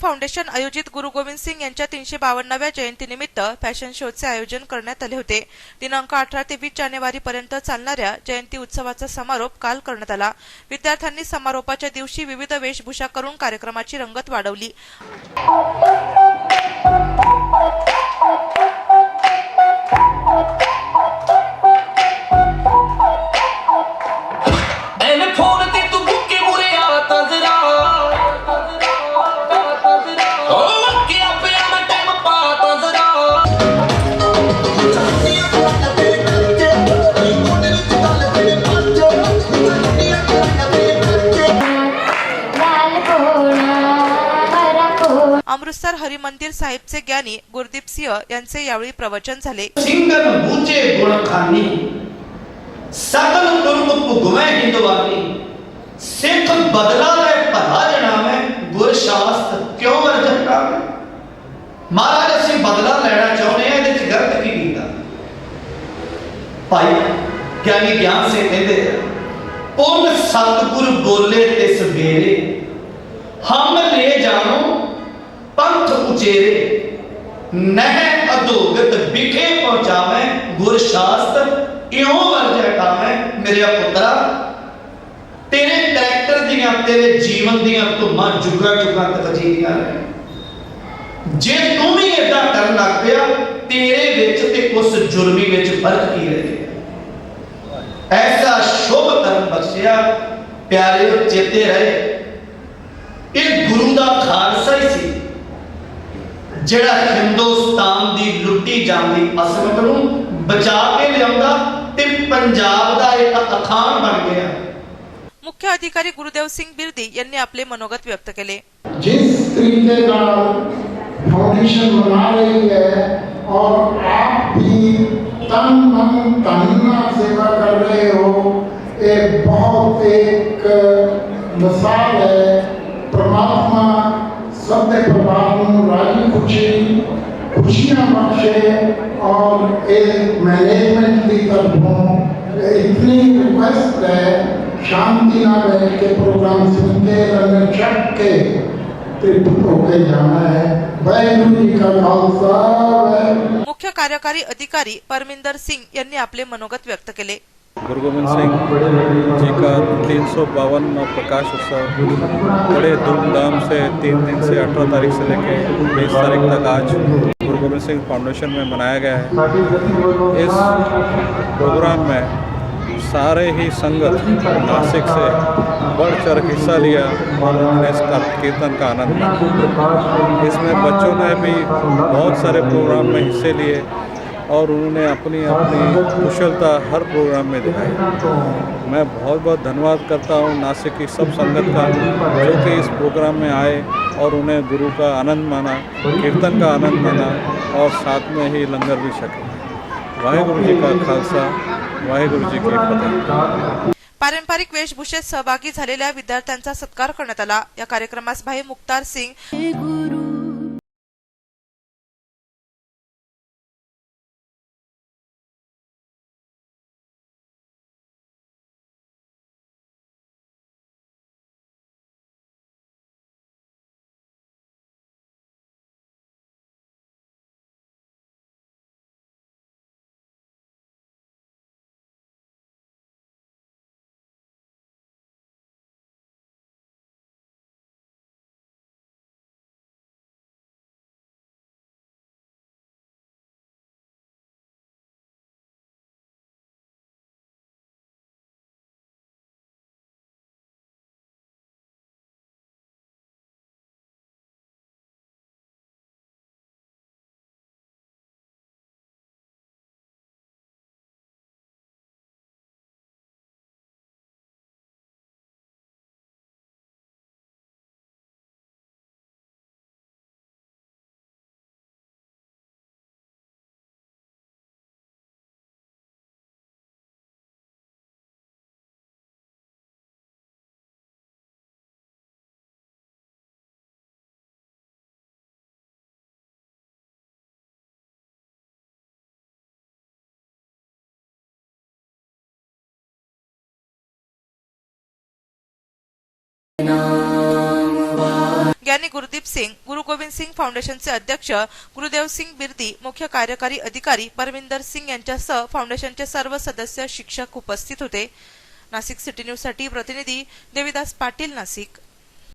Foundation आयोजित गुरु गोविंद सिंग यांच्या तीनशे बावन्नाव्या जयंतीनिमित्त फॅशन शोचे आयोजन करण्यात आले होते. दिनांक अठरा ते वीस जानेवारी पर्यंत चालणाऱ्या जयंती उत्सवाचा समारोप काल करण्यात आला. विद्यार्थ्यांनी समारोपाच्या दिवशी विविध वेशभूषा करून कार्यक्रमाची रंगत वाढवली. कोणा अमृतसर हरिमंदिर साहिबचे ज्ञानी गुरदीप सिंह यांचे यावेळी प्रवचन झाले ਸਿੰਘਨ ਬੂਝੇ ਗੁਣ ਖਾਨੀ ਸਤਨ ਤੁਰਤ ਭੁਗਵੇਂ ਹਿੰਦਵਾਨੀ ਸਿੱਖ ਬਦਲਾ ਲੈ ਭਲਾ ਜਣਾਵੇਂ ਗੁਰ ਸ਼ਾਸਤ ਕਿਉਂ ਵਰਜਟਾਵੇਂ ਮਹਾਰਾਜ ਅਸੀਂ ਬਦਲਾ ਲੈਣਾ ਚਾਹੁੰਦੇ ਆ ਇਹਦੇ ਚ ਗਲਤ ਕੀ ਕੀਤਾ ਭਾਈ ਗਿਆਨੀ ਗਿਆਨ ਸੇ ਕਹਿੰਦੇ ਆ, ਪੁੰਨ ਸਤਿਗੁਰ ਬੋਲੇ ਤੇ ਸਵੇਰੇ ਉਚੇਰੇ ਨਹਿ ਅਧੋਗਤ ਵਿਖੇ ਪਹੁੰਚਾਵੇਂ, ਗੁਰ ਸ਼ਾਸਤਰ ਇਉਂ ਵਰਜੈ ਕਾਵੇਂ, ਮੇਰੇ ਪੁੱਤਰਾ, ਤੇਰੇ ਕਰੈਕਟਰ ਦੀਆਂ, ਤੇਰੇ ਜੀਵਨ ਦੀਆਂ ਧੁੰਮਾਂ ਜੁਗਾ ਜੁਗਾ ਤੱਕ ਜੀਦੀਆਂ ਰਹਿਣ ਜੇ ਤੂੰ ਵੀ ਏਦਾਂ ਕਰਨ ਲੱਗ ਪਿਆ, ਤੇਰੇ ਵਿੱਚ ਤੇ ਉਸ ਜੁਰਮੀ ਵਿੱਚ ਫ਼ਰਕ ਕੀ ਰਹਿ ਗਿਆ? ਐਸਾ ਸ਼ੁਭ ਕਰਮ ਬਖਸ਼ਿਆ, ਪਿਆਰੇ ਚੇਤੇ ਰਹੇ। ਇਹ ਗੁਰੂ ਦਾ ਖਾਲਸਾ ਜਿਹੜਾ ਹਿੰਦੁਸਤਾਨ ਦੀ ਲੁੱਟੀ ਜਾਂਦੀ ਅਸਮਤ ਨੂੰ ਬਚਾ ਕੇ ਲਿਆਉਂਦਾ ਤੇ ਪੰਜਾਬ ਦਾ ਇੱਕ ਅਖਾਣ ਬਣ ਗਿਆ मुख्य अधिकारी गुरुदेव सिंग बिर्दी यांनी आपले मनोगत व्यक्त केले जिस तरीके का फाउंडेशन बना रही है और आप भी तन मन तन्ना सेवा कर रहे हो ये बहुत एक मिसाल है परमात्मा सत्य प्रभाव राज़ी खुशी, खुशियाँ बख्शे और एक मैनेजमेंट की तरफों इतनी रिक्वेस्ट है, शांति ना बैठ के प्रोग्राम सुनते रंग चक के तृप्त होके जाना है। वाहेगुरु जी का खालसा मुख्य कार्यकारी अधिकारी परमिंदर सिंग यांनी आपले मनोगत व्यक्त केले. गुरु गोविंद सिंह जी का तीन सौ बावन प्रकाश उत्सव बड़े धूमधाम से तीन दिन से अठारह तारीख से लेके बीस तारीख तक आज गुरु गोविंद सिंह फाउंडेशन में मनाया गया है। इस प्रोग्राम में सारे ही संगत नासिक से बढ़ चढ़ हिस्सा लिया। और उन्होंने इस कीर्तन का आनंद लिया। इसमें बच्चों ने भी बहुत सारे प्रोग्राम में हिस्से लिए। और उन्होंने अपनी अपनी कुशलता हर प्रोग्राम में दिखाई। मैं बहुत बहुत धन्यवाद करता हूँ नासिक की सब संगत का जो कि इस प्रोग्राम में आए और उन्हें गुरु का आनंद माना कीर्तन का आनंद माना और साथ में ही लंगर भी छके। वाहेगुरु जी का खालसा वाहेगुरु जी की फतेह। पारंपरिक वेशभूषेत सहभागी झालेल्या विद्यार्थ्यांचा सत्कार करण्यात आला. या कार्यक्रमास भाई मुक्तार सिंग गुरु ज्ञानी गुरुदीप सिंग गुरु गोविंद सिंग फाउंडेशनचे अध्यक्ष गुरुदेव सिंग बिर्दी मुख्य कार्यकारी अधिकारी परमिंदर सिंग यांच्यासह फाउंडेशनचे सर्व सदस्य शिक्षक उपस्थित होते. नाशिक सिटी न्यूजसाठी प्रतिनिधी देविदास पाटील नाशिक.